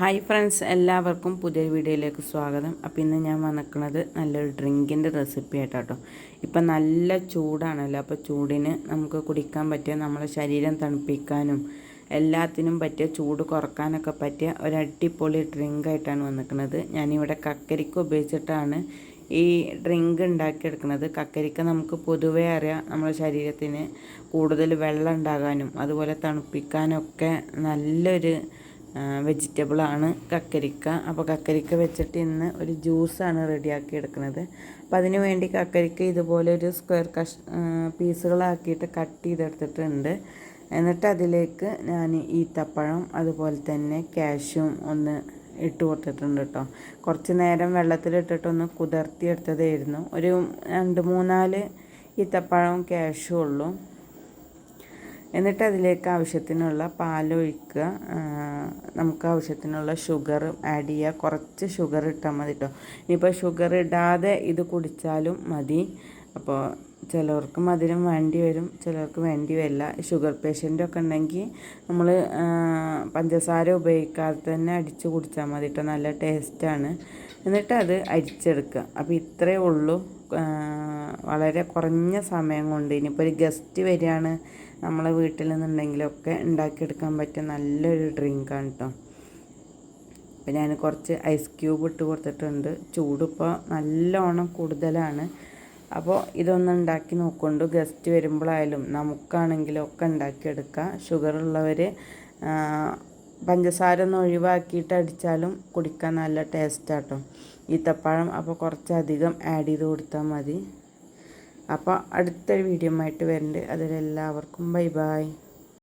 Hi friends എല്ലാവർക്കും പുതിയൊരു വീഡിയോയിലേക്ക് സ്വാഗതം. അപ്പോൾ ഇന്ന് ഞാൻ വന്നിക്കുന്നത് നല്ലൊരു ഡ്രിങ്കിന്റെ റെസിപ്പി ആയിട്ടാട്ടോ. ഇപ്പം നല്ല ചൂടാണല്ലോ അപ്പോൾ ചൂടിന് നമുക്ക് കുടിക്കാൻ പറ്റിയ നമ്മളെ ശരീരം തണുപ്പിക്കാനും എല്ലാത്തിനും പറ്റിയ ചൂട് കുറക്കാനൊക്കെ പറ്റിയ ഒരു അടിപൊളി ഡ്രിങ്ക് ആയിട്ടാണ് വന്നിരിക്കുന്നത്. ഞാനിവിടെ കക്കരിക്ക് ഉപയോഗിച്ചിട്ടാണ് ഈ ഡ്രിങ്ക് ഉണ്ടാക്കിയെടുക്കുന്നത്. കക്കരിക്ക നമുക്ക് പൊതുവേ അറിയാം നമ്മുടെ ശരീരത്തിന് കൂടുതൽ വെള്ളം ഉണ്ടാകാനും അതുപോലെ തണുപ്പിക്കാനൊക്കെ നല്ലൊരു വെജിറ്റബിളാണ് കക്കരിക്ക. അപ്പോൾ കക്കരിക്ക വെച്ചിട്ട് ഇന്ന് ഒരു ജ്യൂസാണ് റെഡിയാക്കി എടുക്കുന്നത്. അപ്പം അതിന് വേണ്ടി കക്കരിക്ക ഇതുപോലെ ഒരു സ്ക്വയർ കഷ് പീസുകളാക്കിയിട്ട് കട്ട് ചെയ്തെടുത്തിട്ടുണ്ട്. എന്നിട്ട് അതിലേക്ക് ഞാൻ ഈത്തപ്പഴം അതുപോലെ തന്നെ കാഷ്യും ഒന്ന് ഇട്ട് കൊടുത്തിട്ടുണ്ട് കേട്ടോ കുറച്ച് നേരം വെള്ളത്തിലിട്ടിട്ടൊന്ന് കുതിർത്തി എടുത്തതായിരുന്നു ഒരു രണ്ട് മൂന്നാൽ ഈത്തപ്പഴവും കാഷ്യും ഉള്ളൂ. എന്നിട്ട് അതിലേക്ക് ആവശ്യത്തിനുള്ള പാലൊഴിക്കുക നമുക്ക് ആവശ്യത്തിനുള്ള ഷുഗർ ആഡ് ചെയ്യുക. കുറച്ച് ഷുഗർ ഇട്ടാൽ മതി കേട്ടോ ഇനിയിപ്പോൾ ഷുഗർ ഇടാതെ ഇത് കുടിച്ചാലും മതി. അപ്പോൾ ചിലർക്ക് മധുരം വേണ്ടി വരും ചിലർക്ക് വേണ്ടി വരില്ല. ഷുഗർ പേഷ്യന്റൊക്കെ ഉണ്ടെങ്കിൽ നമ്മൾ പഞ്ചസാര ഉപയോഗിക്കാതെ തന്നെ അടിച്ച് കുടിച്ചാൽ മതി കേട്ടോ നല്ല ടേസ്റ്റാണ് എന്നിട്ട് അത് അരിച്ചെടുക്കുക. അപ്പോൾ ഇത്രയേ ഉള്ളൂ. വളരെ കുറഞ്ഞ സമയം കൊണ്ട് ഇനിയിപ്പോൾ ഒരു ഗസ്റ്റ് വരികയാണ്. നമ്മളെ വീട്ടിൽ നിന്നുണ്ടെങ്കിലൊക്കെ ഉണ്ടാക്കിയെടുക്കാൻ പറ്റിയ നല്ലൊരു ഡ്രിങ്കാണ് കേട്ടോ അപ്പോൾ ഞാൻ കുറച്ച് ഐസ് ക്യൂബ് ഇട്ട് കൊടുത്തിട്ടുണ്ട്. ചൂടിപ്പോൾ നല്ലോണം കൂടുതലാണ്. അപ്പോൾ ഇതൊന്ന് ഉണ്ടാക്കി നോക്കൊണ്ട് ഗസ്റ്റ് വരുമ്പോഴായാലും നമുക്കാണെങ്കിലും ഒക്കെ ഉണ്ടാക്കിയെടുക്കാം. ഷുഗർ ഉള്ളവർ പഞ്ചസാര ഒന്ന് ഒഴിവാക്കിയിട്ട് അടിച്ചാലും കുടിക്കാൻ നല്ല ടേസ്റ്റാട്ടോ. ഈത്തപ്പഴം അപ്പോൾ കുറച്ചധികം ആഡ് ചെയ്ത് കൊടുത്താൽ മതി. അപ്പോൾ അടുത്തൊരു വീഡിയോ ആയിട്ട് വരുന്നുണ്ട് അതിലെല്ലാവർക്കും ബൈ ബൈ